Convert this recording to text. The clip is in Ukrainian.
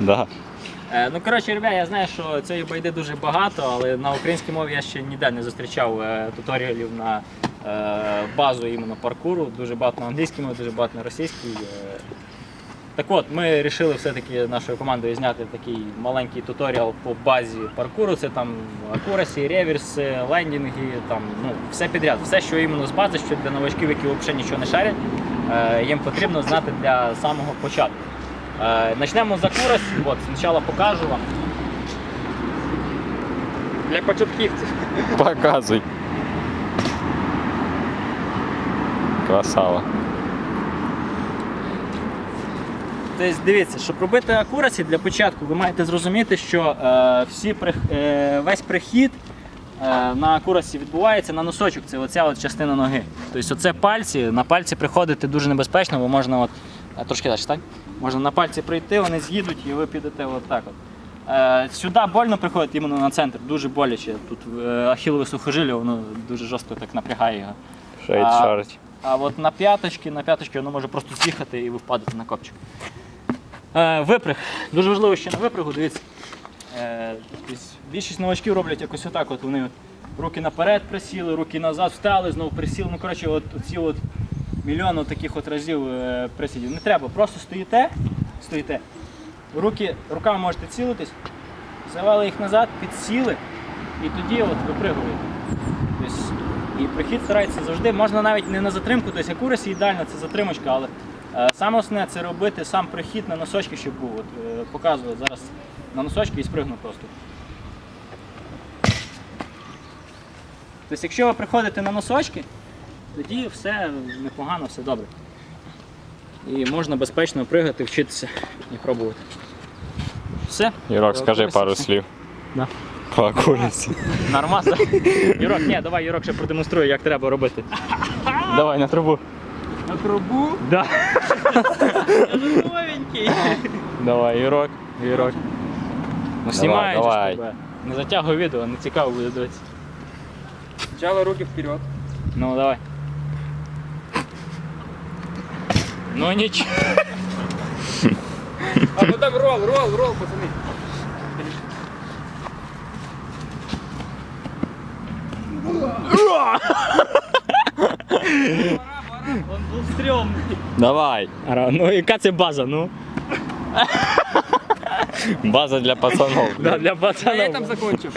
Да. Е, Ну, коротше, ребят, я знаю, що цієї байди дуже багато, але на українській мові я ще ніде не зустрічав е, туторіалів на е, базу іменно паркуру. Дуже багато на англійській мові, дуже багато на російській. Е. Так от, ми вирішили все-таки нашою командою зняти такий маленький туторіал по базі паркуру. Це там акурасі, реверси, лендінги, там, ну, все підряд. Все, що іменно з бази, що для новачків, які взагалі нічого не шарять, е, їм потрібно знати для самого початку. Е, Почнемо з акурасі. От, спочатку покажу вам. Для початківців. Показуй. Красава. Тобто, дивіться, щоб робити акурасі для початку, ви маєте зрозуміти, що е, всі е, весь прихід е, на акурасі відбувається на носочок. Це оця от частина ноги. Тобто, оце пальці, на пальці приходити дуже небезпечно, бо можна от, е, трошки далі, так? Можна на пальці прийти, вони з'їдуть і ви підете от так. От. Е, сюди больно приходить іменно на центр, дуже боляче. Тут е, ахілове сухожилля, воно дуже жорстко так напрягає його. Шейд А- шарить. А от на п'яточки, на п'яточки воно може просто з'їхати і ви впадете на копчик. Е, випряг. Дуже важливо ще на випрягу, дивіться. Е, більшість новачків роблять якось отак. От вони от руки наперед присіли, руки назад встали, знову присіли. Ну, коротше, от ці от мільйон таких от разів е, присідів. Не треба, просто стоїте, стоїте. Руки, руками можете цілитись, завели їх назад, підсіли і тоді от випригуєте. Тобто, і прихід старається завжди, можна навіть не на затримку, тобто акурасі ідеальна це затримочка, але е, саме основне це робити сам прихід на носочки, щоб був. От, е, показую зараз на носочки і спригну просто. Тобто, якщо ви приходите на носочки, тоді все непогано, все добре. І можна безпечно пригати, вчитися і пробувати. Все? Юрок, скажи пару слів. Да. По акурасі. Нормально. Юрок, ні, давай Юрок ще продемонструє, як треба робити. Давай на трубу. На трубу. Да. Новенький. Давай, Юрок, Юрок. Ну знімай, давай. тебе. Не затягуй відео, не цікаво буде дивитися. Сначала руки вперед. Ну давай. Ну нічого. А ну так ролл, ролл, ролл, пацаны. Он був стрьомний. Давай. Ну яка це база, ну? База для пацанов. Да, для А я пацанів. там закончу.